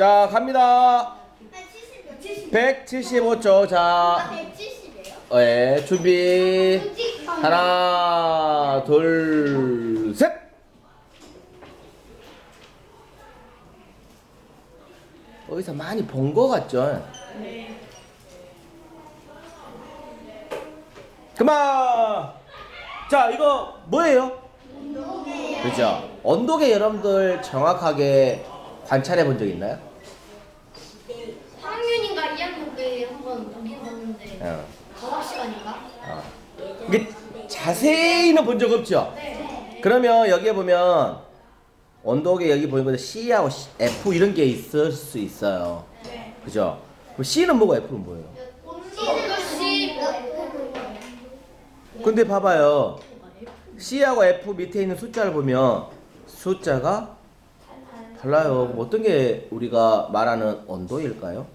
자, 갑니다. 한 70, 70. 175초. 자, 170이에요? 예, 준비. 하나, 둘, 셋. 어디서 많이 본 거 같죠? 그만. 자, 이거 뭐예요? 그죠? 온도계 여러분들 정확하게 관찰해 본 적 있나요? 3학년인가 2학년 때 한번 보긴 봤는데 어. 과학 시간인가? 어. 이게 자세히는 본 적 없죠? 네. 그러면 여기에 보면 온도계 여기 보이는 거 C하고 F 이런 게 있을 수 있어요. 네. 그죠? 그럼 C는 뭐고 F는 뭐예요? C 근데 봐봐요. C하고 F 밑에 있는 숫자를 보면 숫자가 달라요. 어떤 게 우리가 말하는 온도일까요?